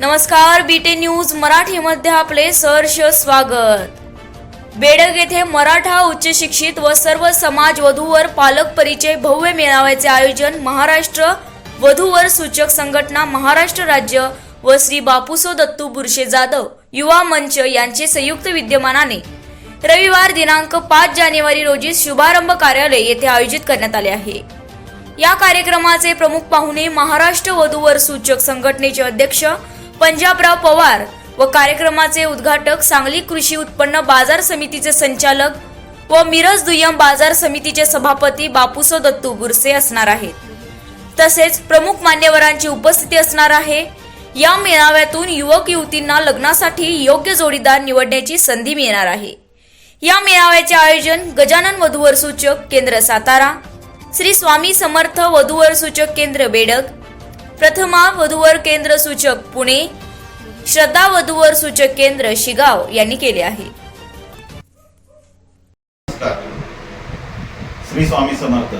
नमस्कार बीटे न्यूज मराठीमध्ये आपले सहर्ष स्वागत. बेडग येथे मराठा उच्च शिक्षित व सर्व समाज वधूवर पालक परिचय भव्य मेळाव्याचे आयोजन महाराष्ट्र वधूवर सूचक संघटना महाराष्ट्र राज्य व श्री बापूसो दत्तू बुरशे जाधव युवा मंच यांचे संयुक्त विद्यमानाने रविवार दिनांक पाच जानेवारी रोजी शुभारंभ कार्यालय येथे आयोजित करण्यात आले आहे. या कार्यक्रमाचे प्रमुख पाहुणे महाराष्ट्र वधूवर सूचक संघटनेचे अध्यक्ष पंजाबराव पवार व कार्यक्रमाचे उद्घाटक सांगली कृषी उत्पन्न बाजार समितीचे संचालक व मिरज दुय्यम बाजार समितीचे सभापती बापूसो दत्तू बुरसे असणार आहेत. तसेच प्रमुख मान्यवरांची उपस्थिती असणार आहे. या मेळाव्यातून युवक युवतींना लग्नासाठी योग्य जोडीदार निवडण्याची संधी मिळणार आहे. या मेळाव्याचे आयोजन गजानन वधूवर सूचक केंद्र सातारा श्री स्वामी समर्थ वधूवर सूचक केंद्र बेडक प्रथमा वधूवर केंद्र सूचक पुणे श्रद्धा वधूवर सूचक केंद्र शिगाव यांनी केले आहे. श्री स्वामी समर्थ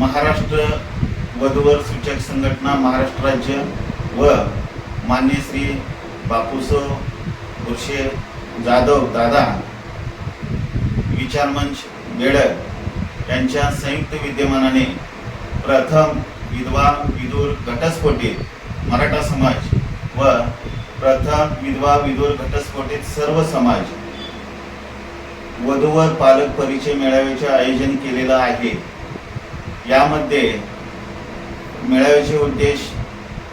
महाराष्ट्र वधूवर सूचक संघटना महाराष्ट्र राज्य व मान्य श्री बापूसो बुरशे जाधव दादा विचारमंच बेडक यांच्या संयुक्त विद्यमानाने प्रथम विधवा विदूर घटस्फोटीत मराठा समाज व प्रथम विधवा विदूर घटस्फोटीत सर्व समाज वधूवर पालक परिचय मेळाव्याचे आयोजन केलेलं आहे. यामध्ये मेळाव्याचे उद्देश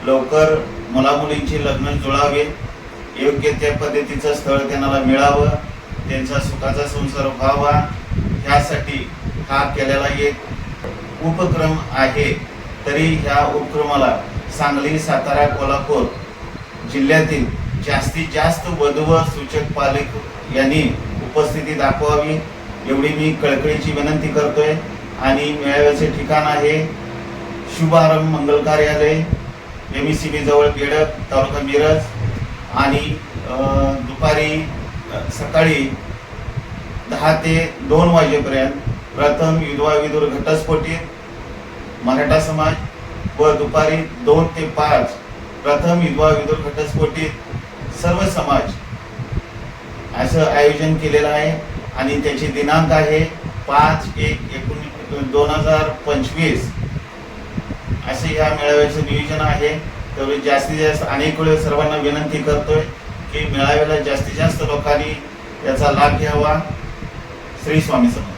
लवकर मुलामुलींची लग्न जुळावे योग्य त्या पद्धतीचं स्थळ त्यांना मिळावं त्यांचा सुखाचा संसार व्हावा ह्यासाठी हा केलेला एक उपक्रम आहे. तरी ह्या उपक्रमाला सांगली सातारा कोल्हापूर जिल्ह्यातील जास्तीत जास्त वधूवर सूचक पालक यांनी उपस्थिती दाखवावी. एवढी मी कळकळीची विनंती करतोय. आणि मेळाव्याचे ठिकाण आहे शुभारंभ मंगल कार्यालय एम ई सी बी जवळ बेडक तालुका मिरज. आणि दुपारी सकाळी दहा ते दोन वाजेपर्यंत प्रथम विधवा विदूर घटस्फोटीत मराठा समाज व दुपारी दोन ते पाच प्रथम विधवा विदूर घटस्फोटीत सर्व समाज असं आयोजन केलेलं आहे आणि त्याची दिनांक आहे पाच एक एकोणीस दोन हजार पंचवीस. असे या मेळाव्याचं नियोजन आहे. तर जास्तीत जास्त अनेक वेळेस सर्वांना विनंती करतोय की मेळाव्याला जास्तीत जास्त लोकांनी याचा लाभ घ्यावा. श्री स्वामी समर्थ.